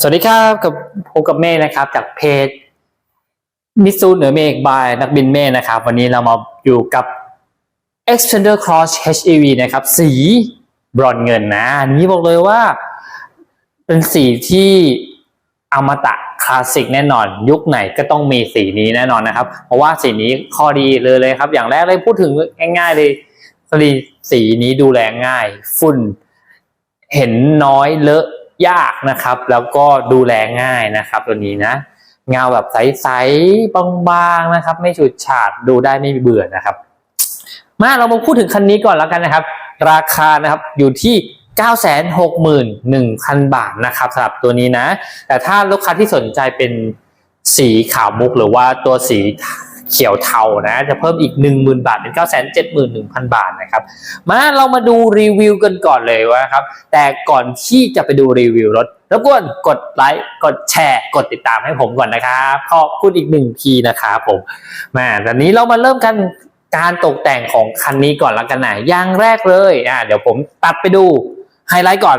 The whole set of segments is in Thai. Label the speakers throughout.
Speaker 1: สวัสดีครับกับพบกับเมฆนะครับ จากเพจมิซูเหนือเมฆบายนักบินเมฆนะครับ วันนี้เรามาอยู่กับ Expander Cross HEV นะครับ สีบรอนเงินนะอันนี้บอกเลยว่า เป็นสีที่อมตะคลาสสิกแน่นอน ยุคไหนก็ต้องมีสีนี้แน่นอนนะครับ เพราะว่าสีนี้ข้อดีเลยเลยครับ อย่างแรกเลยพูดถึงง่าย ๆ เลยสีสีนี้ดูแลง่าย ฝุ่น เห็นน้อยเลอะ ยากนะครับ แล้วก็ดูแลง่ายนะครับ ตัวนี้นะ เงาแบบใสๆบางๆนะครับ ไม่ฉูดฉาดดูได้ไม่เบื่อนะครับ มาเรามาพูดถึงคันนี้ก่อนแล้วกันนะครับ ราคานะครับอยู่ที่961,000 บาทนะครับสำหรับตัวนี้นะ แต่ถ้าลูกค้าที่สนใจเป็นสีขาวมุกหรือว่าตัวสี เขียวเทานะจะเพิ่มอีก 10,000 บาทเป็น 971,000 บาทนะครับ มาเรามาดูรีวิวกันก่อนเลยว่าครับ แต่ก่อนที่จะไปดูรีวิวรถรบกวนกดไลค์กดแชร์ กดติดตามให้ผมก่อนนะครับขอบคุณอีกหนึ่งทีนะครับผมมาตอนนี้เรามาเริ่มกันการตกแต่งของคันนี้ก่อนล้วกันนะอย่างแรกเลยอ่าเดี๋ยวผมตัดไปดูไฮไลท์ก่อน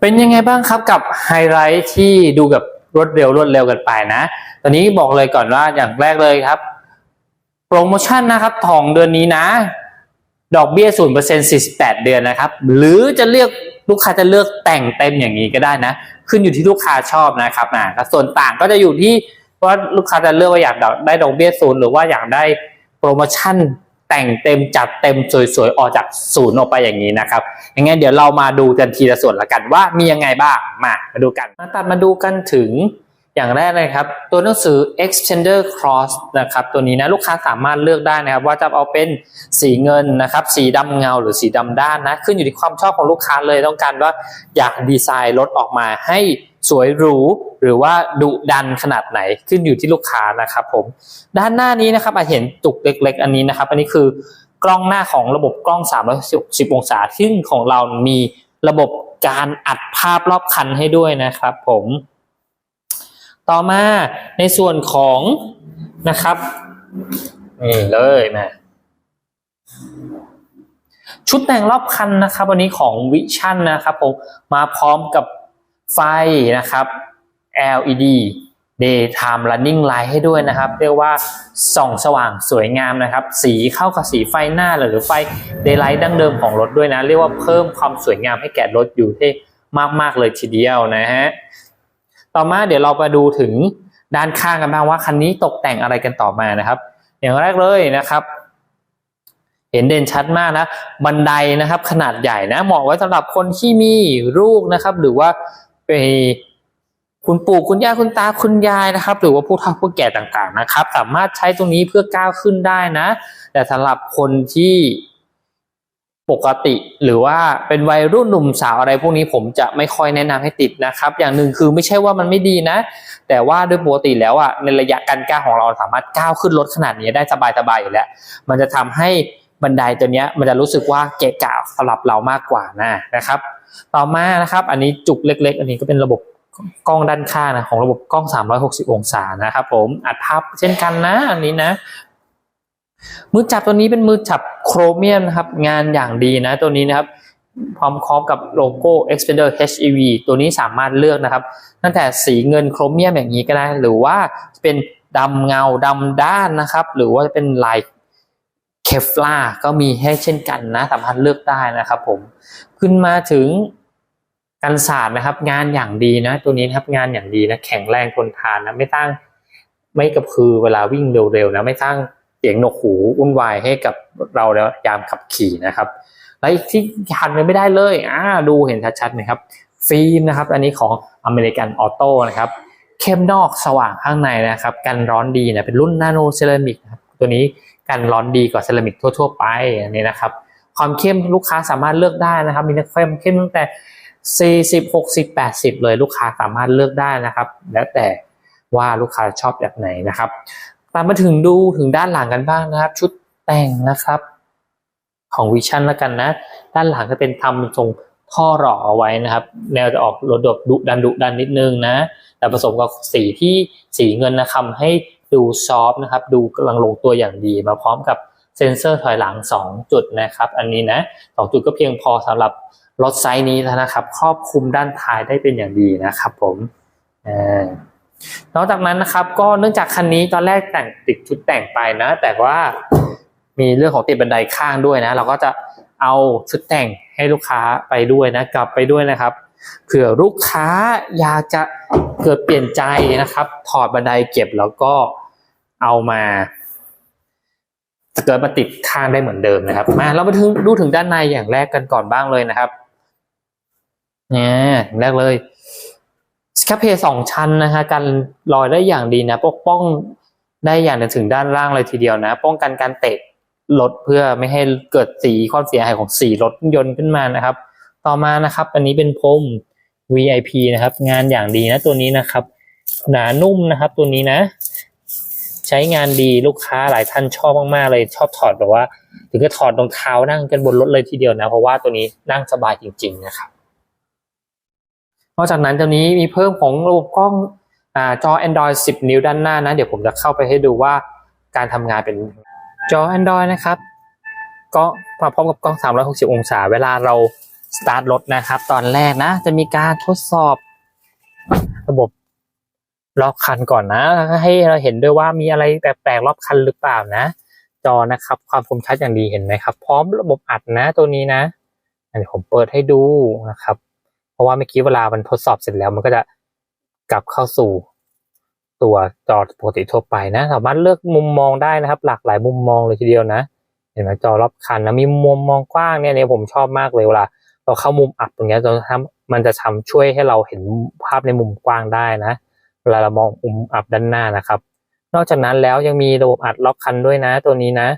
Speaker 1: เป็นยังไงบ้างครับกับไฮไลท์ที่ดูกับรวดเร็วรวดเร็วกันไปนะ ตอนนี้บอกเลยก่อนว่าอย่างแรกเลยครับ โปรโมชั่นนะครับของเดือนนี้นะ ดอกเบี้ย0% 48เปเดือนนะครับ หรือจะเลือกลูกค้าจะเลือกแต่งเต็มอย่างนี้ก็ได้นะ ขึ้นอยู่ที่ลูกค้าชอบนะครับนะส่วนต่างก็จะอยู่ที่ว่าลูกค้าจะเลือกว่าอยากได้ดอกเบี้ยศูนย์หรือว่าอยากได้โปรโมชั่น แต่งเต็มจัดเต็มสวยๆ ออกจากศูนย์ออกไปอย่างนี้นะครับอยังไงเดี๋ยวเรามาดูกันทีละส่วนละกันว่ามียังไงบ้างมามาดูกันมาตัดมาดูกันถึงอย่างแรกเลยครับ ตัวหนังสือ extender cross นะครับ ตัวนี้นะลูกค้าสามารถเลือกได้นะครับ ว่าจะเอาเป็นสีเงินนะครับ สีดำเงาหรือสีดำด้านนะ ขึ้นอยู่ที่ความชอบของลูกค้าเลยต้องการว่าอยากดีไซน์รถออกมาให้ สวยหรูหรือว่าดุดันขนาดไหนขึ้นอยู่ที่ลูกค้านะครับผมด้านหน้านี้นะครับอาจเห็นจุกเล็ก ๆ อันนี้นะครับ อันนี้คือกล้องหน้าของระบบกล้อง 360 องศาซึ่งของเรามีระบบการอัดภาพรอบคันให้ด้วยนะครับ ผม ต่อมาในส่วนของนะครับนี่เลยมาชุดแต่งรอบคันนะครับ วันนี้ของวิชั่นนะครับผมมาพร้อมกับ ไฟนะครับ LED daytime running light ให้ด้วยนะครับ เรียกว่าส่องสว่างสวยงามนะครับ สีเข้ากับสีไฟหน้าหรือไฟ daylight ดั้งเดิมของรถด้วยนะ เรียกว่าเพิ่มความสวยงามให้แก่รถอยู่ที่มาก ๆ เลยทีเดียวนะฮะ ต่อมาเดี๋ยวเรามาดูถึงด้านข้างกันบ้างว่าคันนี้ตกแต่งอะไรกันต่อมานะครับ อย่างแรกเลยนะครับ เห็นเด่นชัดมากนะ บันไดนะครับ ขนาดใหญ่นะเหมาะไว้สำหรับคนที่มีลูกนะครับ หรือว่า ไปคุณปู่คุณย่าคุณตาคุณยายนะครับ หรือว่าผู้เฒ่าผู้แก่ต่างๆนะครับ สามารถใช้ตรงนี้เพื่อก้าวขึ้นได้นะ แต่สำหรับคนที่ปกติหรือว่าเป็นวัยรุ่นหนุ่มสาวอะไรพวกนี้ผมจะไม่ค่อยแนะนำให้ติดนะครับ อย่างหนึ่งคือไม่ใช่ว่ามันไม่ดีนะ แต่ว่าโดยปกติแล้วอะในระยะการก้าวของเราสามารถก้าวขึ้นรถขนาดนี้ได้สบายๆอยู่แล้ว มันจะทำให้บันไดตัวเนี้ยมันจะรู้สึกว่าเกะกะสำหรับเรามากกว่านะนะครับ ต่อมานะครับ อันนี้จุกเล็ก ๆ อันนี้ก็เป็นระบบกล้องด้านข้างนะของระบบกล้อง 360 องศานะครับ ผมอัดภาพเช่นกันนะ อันนี้นะ มือจับตัวนี้เป็นมือจับโครเมียมนะครับ งานอย่างดีนะ ตัวนี้นะครับ พร้อมครอบกับโลโก้ Expander HEV ตัวนี้สามารถเลือกนะครับ ตั้งแต่สีเงินโครเมียมอย่างนี้ก็ได้ หรือว่าเป็นดำเงาดำด้านนะครับ หรือว่าจะเป็นลาย เคฟลาก็มีให้เช่นกันนะสามารถเลือกได้นะครับผมขึ้นมาถึงกันศาสตร์นะครับ งานอย่างดีนะ ตัวนี้นะครับงานอย่างดีนะแข็งแรงทนทานนะไม่สร้งไม่กระพือเวลาวิ่งเร็วๆนะไม่สร้งเสียงหนวกหูวุ่นวายให้กับเราแล้วยามขับขี่นะครับและอีกที่ขาดไปไม่ได้เลยอ่าดูเห็นชัดๆนะครับ ฟิล์มนะครับ อันนี้ของอเมริกันออโต้นะครับเข้มนอกสว่างข้างในนะครับ กันร้อนดีนะเป็นรุ่นนาโนเซรามิกนะครับ ตัวนี้กันร้อนดีกว่าเซรามิกทั่ว ๆ ไปอันนี้นะครับ ความเข้มลูกค้าสามารถเลือกได้นะครับ มีความเข้มตั้งแต่ 40 60 80 เลยลูกค้าสามารถเลือกได้นะครับ แล้วแต่ว่าลูกค้าชอบแบบไหนนะครับ ตามมาถึงดูถึงด้านหลังกันบ้างนะครับ ชุดแต่งนะครับ ของวิชั่นแล้วกันนะ ด้านหลังก็เป็นทำทรงท่อหล่อเอาไว้นะครับ แนวจะออกโดดดุดันดุดันนิดนึงนะ แต่ผสมกับสีที่สีเงินนะทำให้ ดูซอฟต์นะครับ ดูกำลังลงตัวอย่างดีมาพร้อมกับเซ็นเซอร์ถอยหลัง 2 จุดนะครับ อันนี้นะ2จุดก็เพียงพอสำหรับรถไซส์นี้แล้วนะครับ ครอบคลุมด้านท้ายได้เป็นอย่างดีนะครับผมอนอกจากนั้นนะครับก็เนื่องจากคันนี้ตอนแรกแต่งติดชุดแต่งไปนะ แต่ว่ามีเรื่องของติดบันไดข้างด้วยนะ เราก็จะเอาชุดแต่งให้ลูกค้าไปด้วยนะ กลับไปด้วยนะครับเผื่อลูกค้าอยากจะ เกิดเปลี่ยนใจนะครับ ถอดบันไดเก็บแล้วก็เอามาเกิดมาติดข้างได้เหมือนเดิมนะครับ มาเรามาถึงดูถึงด้านในอย่างแรกกันก่อนบ้างเลยนะครับเนี่ยแรกเลยสครับเพย์สองชั้นนะฮะกันลอยได้อย่างดีนะ ปกป้องได้อย่างถึงด้านล่างเลยทีเดียวนะ ป้องกันการเตะรถเพื่อไม่ให้เกิดสีความเสียหายของสีรถยนต์ขึ้นมานะครับ ต่อมานะครับ อันนี้เป็นพรม VIP นะครับ งานอย่างดีนะตัวนี้นะครับ หนานุ่มนะครับตัวนี้นะ ใช้งานดีลูกค้าหลายท่านชอบมากๆเลยชอบถอดแบบว่า ถึงก็ถอดรองเท้านั่งกันบนรถเลยทีเดียวนะ เพราะว่าตัวนี้นั่งสบายจริง ๆ นะครับนอกจากนั้นตัวนี้มีเพิ่มของระบบกล้องอจอ Android 10 นิ้วด้านหน้านะ เดี๋ยวผมจะเข้าไปให้ดูว่าการทำงานเป็นจอ Android นะครับ ก็มาพร้อมกับกล้อง 360 องศา เวลาเรา สตาร์ทรถนะครับ ตอนแรกนะ จะมีการทดสอบ ระบบรอบคันก่อนนะให้เราเห็นด้วยว่ามีอะไรแปลกๆรอบคันหรือเปล่านะ จอนะครับ ความคมชัดอย่างดีเห็นไหมครับ พร้อมระบบอัดนะตัวนี้นะอันนี้ผมเปิดให้ดูนะครับ เพราะว่าเมื่อกี้เวลามันทดสอบเสร็จแล้ว มันก็จะกลับเข้าสู่ตัวจอปกติทั่วไปนะ สามารถเลือกมุมมองได้นะครับ หลากหลายมุมมองเลยทีเดียวนะ เห็นไหมจอรอบคันนะมีมุมมองกว้างเนี่ยเนี่ยผมชอบมากเลยเวลา เราเข้ามุมอับตรงเนี้ยจะทำมันจะทำช่วยให้เราเห็นภาพในมุมกว้างได้นะเวลาเรามองมุมอับด้านหน้านะครับ นอกจากนั้นแล้วยังมีระบบอัดรอบคันด้วยนะ ตัวนี้นะ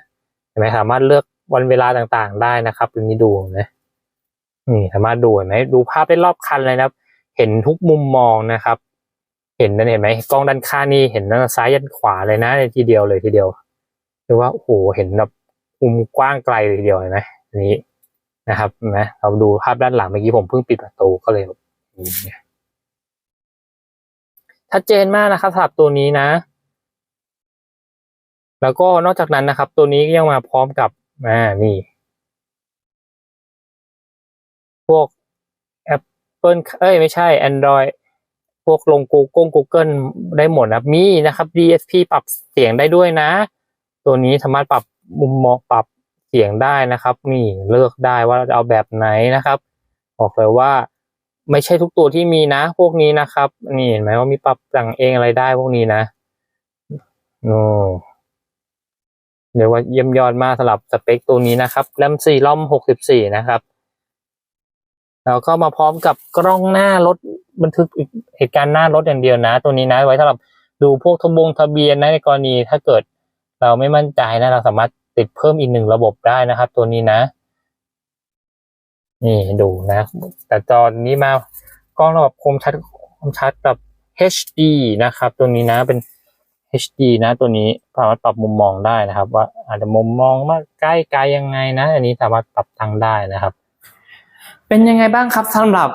Speaker 1: เห็นไหมสามารถเลือกวันเวลาต่างๆ ได้นะครับตัวนี้ดูนะนี่สามารถดูเห็นไหมดูภาพได้รอบคันเลยนะครับ เห็นทุกมุมมองนะครับ เห็นนั่นเห็นไหมกล้องด้านข้างนี่เห็นตั้งแต่ซ้ายยันขวาเลยนะในทีเดียวเลยทีเดียวหรือว่าโอ้โหเห็นแบบมุมกว้างไกลเลยทีเดียวเห็นไหมอัน นะครับนไหมเราดูภาพด้านหลังเมื่อกี้ผมเพิ่งปิดประตูก็เลยชัดเจนมากนะครับสำหรับตัวนี้นะ แล้วก็นอกจากนั้นนะครับ ตัวนี้ยังมาพร้อมกับอ่านี่ พวก Apple เอ้ยไม่ใช่ Android พวกลง Google Google ได้หมดนะมีนะครับ DSP ปรับเสียงได้ด้วยนะ ตัวนี้สามารถปรับมุมมองปรับ เสียงได้นะครับ นี่เลือกได้ว่าเราจะเอาแบบไหนนะครับ บอกเลยว่าไม่ใช่ทุกตัวที่มีนะ พวกนี้นะครับ นี่เห็นไหมว่ามีปรับแต่งเองอะไรได้พวกนี้นะโอ้เรียกว่าเยี่ยมยอดมากสำหรับสเปคตัวนี้นะครับแรมสี่ล่อมหกสิบสี่นะครับแล้วก็มาพร้อมกับกล้องหน้ารถบันทึกเหตุการณ์หน้ารถอย่างเดียวนะ ตัวนี้นะไว้สำหรับดูพวกทะบงทะเบียนนะในกรณีถ้าเกิดเราไม่มั่นใจนะเราสามารถ ติดเพิ่มอีกหนึ่งระบบได้นะครับ ตัวนี้นะ นี่ดูนะ แต่จอนี้มากล้องระบบคมชัดคมชัดแบบ HD นะครับ ตัวนี้นะเป็น HD นะตัวนี้สามารถปรับมุมมองได้นะครับ ว่าอาจจะมุมมองมากใกล้ไกลยังไงนะ อันนี้สามารถปรับตั้งได้นะครับ เป็นยังไงบ้างครับสำหรับ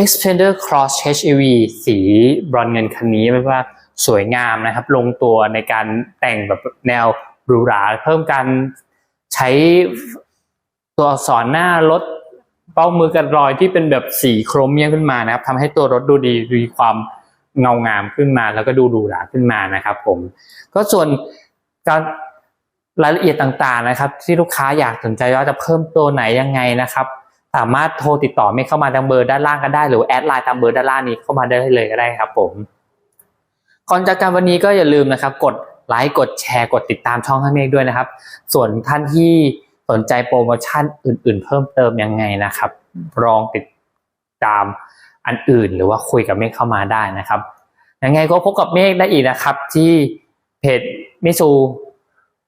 Speaker 1: Expander Cross HEV สีบรอนเงินคันนี้ไม่ว่าสวยงามนะครับ ลงตัวในการแต่งแบบแนว หรูหราเพิ่มการใช้ตัวอักษรหน้ารถเป้ามือกันรอยที่เป็นแบบสีโครเมียมขึ้นมานะครับทำให้ตัวรถดูดีมีความเงางามขึ้นมา แล้วก็ดูหรูหราขึ้นมานะครับ ผม ก็ส่วนการรายละเอียดต่างๆนะครับ ที่ลูกค้าอยากสนใจว่าจะเพิ่มตัวไหนยังไงนะครับ สามารถโทรติดต่อไม่เข้ามาทางเบอร์ด้านล่างก็ได้ หรือแอดไลน์ตามเบอร์ด้านล่างนี้เข้ามาได้เลยก็ได้ครับ ผมก่อนจากการวันนี้ก็อย่าลืมนะครับ กด ไลค์กดแชร์กดติดตามช่องข้างเมฆด้วยนะครับ ส่วนท่านที่สนใจโปรโมชั่นอื่น ๆ เพิ่มเติมยังไงนะครับลองติดตามอันอื่น หรือว่าคุยกับเมฆเข้ามาได้นะครับยังไงก็พบกับเมฆได้อีกนะครับ ที่เพจมิซู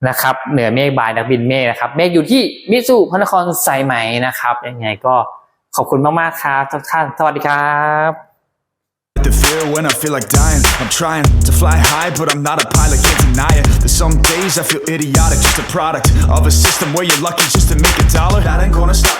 Speaker 1: นะครับ เหนือเมฆบายนักบินเมฆนะครับ เมฆอยู่ที่มิซูพระนครสายไหมนะครับยังไงก็ขอบคุณมากๆครับทุกท่านสวัสดีครับ
Speaker 2: The fear when I feel like dying. I'm trying fly high, but I'm not a pilot, can't deny it. Some days I feel idiotic, just a product of a system where you're lucky just to make a dollar. That ain't gonna stop.